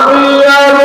আমি আর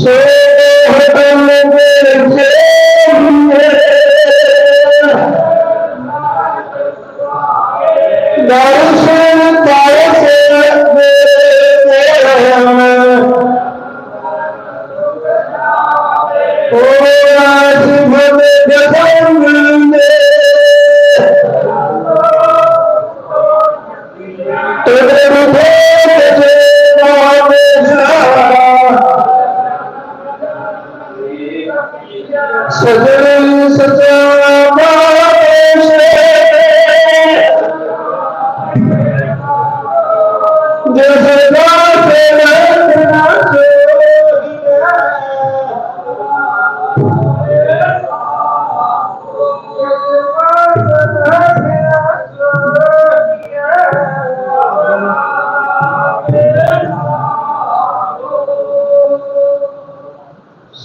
সে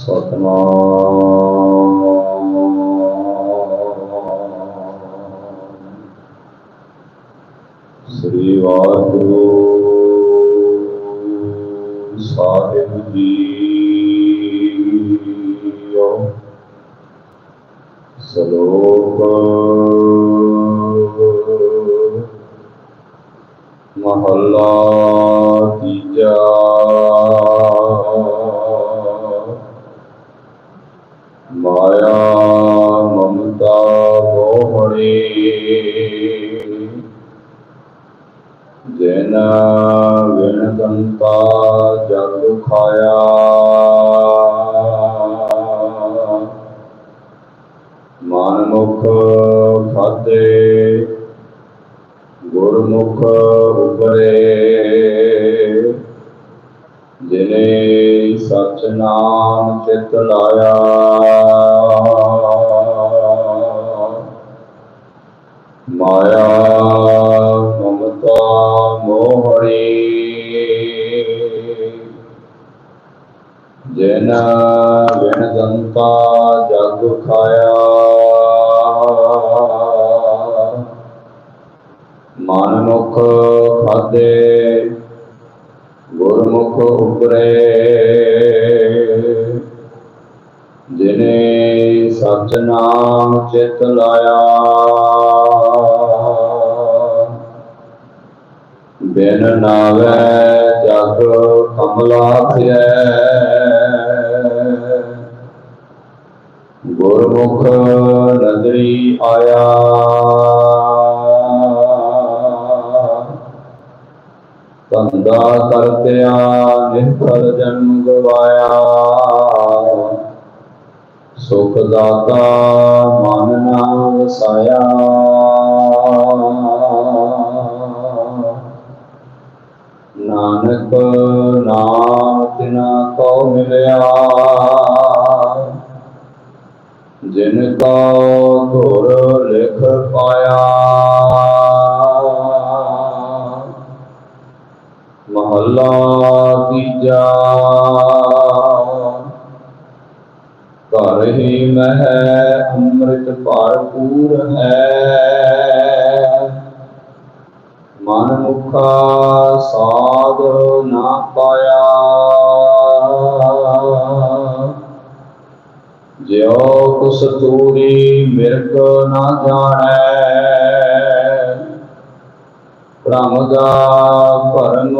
ਸਤਨਾਮ। ਸ੍ਰੀ ਵਾਹਿਗੁਰੂ ਸਾਹਿਬ ਜੀ ਸਲੋਕ ਮਹੱਲਾ ਮਾਇਆ ਮਮਤਾ ਮੋਹਣੀ ਜਨ ਵਿਣ ਕੰਤਾ ਜਗ ਖਾਇਆ। ਮਨ ਮੁਖ ਖਾਦੇ ਗੁਰਮੁਖ ਉਪਰੇ। ਜਿਨੇ ਸਚ ਨਾਮ ਚਿਤ ਲਾਇਆ। ਮਾਇਆ, ਮਮਤਾ, ਮੋਹਣੀ। ਜਨ ਵਿਣ ਦੰਤਾ ਜਗ ਖਾਇਆ। ਮਨ ਮੁਖ ਖਾਦੇ ਚਿਤ ਲਾਇਆ। ਬਿਨ ਨਾਵੇ ਜਗ ਕਮਲਾ ਥਿਐ ਗੁਰਮੁਖ ਨਦਰੀ ਆਇਆ। ਧੰਦਾ ਕਰਤਿਆ ਨਿਰਫਲ ਜਨਮ ਗਵਾਇਆ। ਸੁਖ ਦਾਤਾ ਮਨ ਨਾ ਵਸਾਇਆ। ਨਾਨਕ ਨਾਮ ਤਿਨਾ ਕੋ ਮਿਲਿਆ। ਜਿਨ ਕੋ ਗੁਰ ਲਿਖ ਪਾਇਆ। ਮਹੱਲਾ ਤੀਜਾ। ਘਰ ਮਹਿ ਅੰਮ੍ਰਿਤ ਭਰਪੂਰ ਹੈ। ਮਨ ਮੁਖਾ ਸਾਧ ਨਾ ਪਾਇਆ। ਜਿਉ ਕੁਸ ਤੂੜੀ ਮਿਰਕ ਨਾ ਜਾਣੈ। ਭ੍ਰਮ ਦਾ ਭਰਮ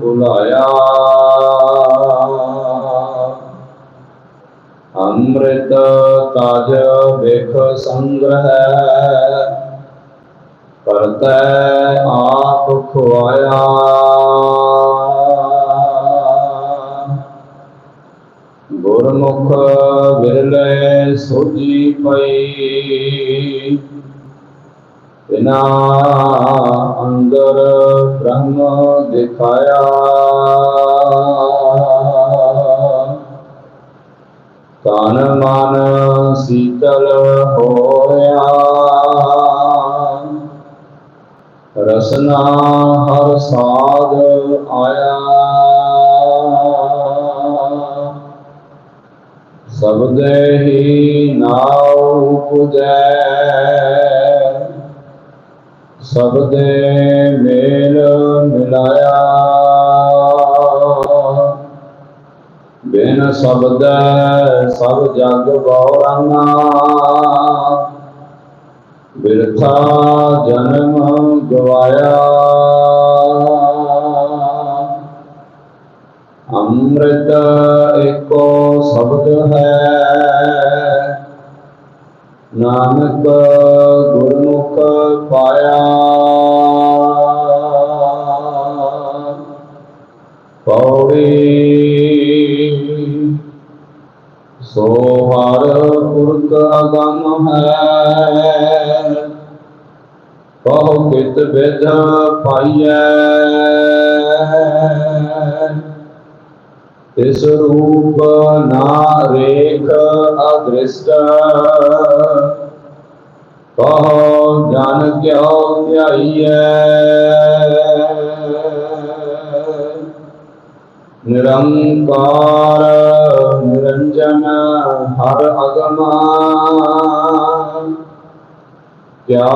ਭੁਲਾਇਆ ਅੰਮ੍ਰਿਤ ਤਜ ਵੇਖ ਸੰਗ੍ਰਹਿ। ਕਰਤੈ ਆਪ ਖੁਆਇਆ। ਗੁਰਮੁਖ ਵਿਰਲੇ ਸੋਜੀ ਪਈ। ਬਿਨਾ ਅੰਦਰ ਬ੍ਰਹਮ ਦਿਖਾਇਆ। ਤਨ ਸੀਤਲ ਹੋਇਆ। ਰਸਨਾ ਹਰ ਸਾਧ ਆਇਆ। ਸਬਦੇ ਹੀ ਨਾਉ ਪੁਜੈ ਸਬਦੇ ਮੇਲ ਮਿਲਾਇਆ। ਬਿਨ ਸ਼ਬਦ ਸਭ ਜਗ ਗੌਰਾਨਾ ਬਿਰਥਾ ਜਨਮ ਗਵਾਇਆ। ਅੰਮ੍ਰਿਤ ਇੱਕੋ ਸ਼ਬਦ ਹੈ। ਨਾਨਕ ਪੁਰਖ ਅਗਮ ਹੈ ਕਹੋ ਕਿਤ ਵਿਦ ਪਾਈਐ। ਤਿਸ ਰੂਪ ਨਾ ਰੇਖ ਅਦ੍ਰਿਸ਼ਟ, ਕਹੋ ਜਨ ਕਿਉ ਧਿਆਈਐ। ਨਿਰੰਕਾਰ, ਨਿਰੰਜਨ, ਹਰ ਅਗਮਾ ਕਿਆ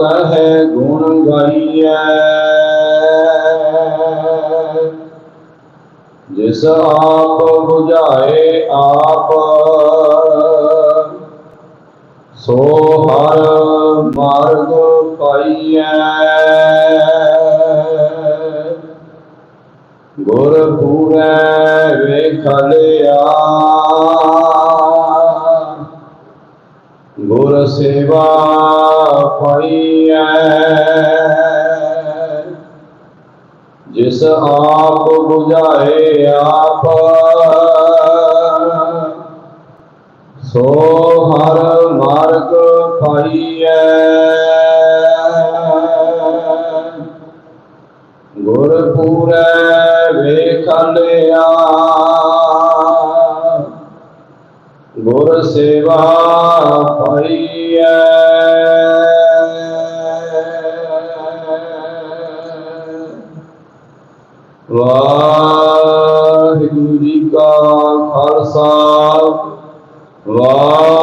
ਕਹੈ ਗੁਣ ਗਾਈਐ। ਜਿਸ ਆਪ 부ਝਾਏ ਆਪ, ਸੋ ਹਰ ਮਾਰਗ ਪਾਈਐ। ਗੁਰ ਪੂਰੈ ਵੇਖਲਿਆ ਗੁਰ ਸੇਵਾ ਪਾਈਐ ਜਿਸ ਆਪ 부ਝਾਏ ਆਪ ਸੋ ਹਰ ਮਾਰਗ ਪਾਈਐ ਗੁਰ ਪੂਰੈ ਗੁਰ ਸੇਵਾ ਪਾਈਐ। ਵਾਹਿਗੁਰੂ ਜੀ ਕਾ ਖਾਲਸਾ। ਵਾਹਿਗੁਰੂ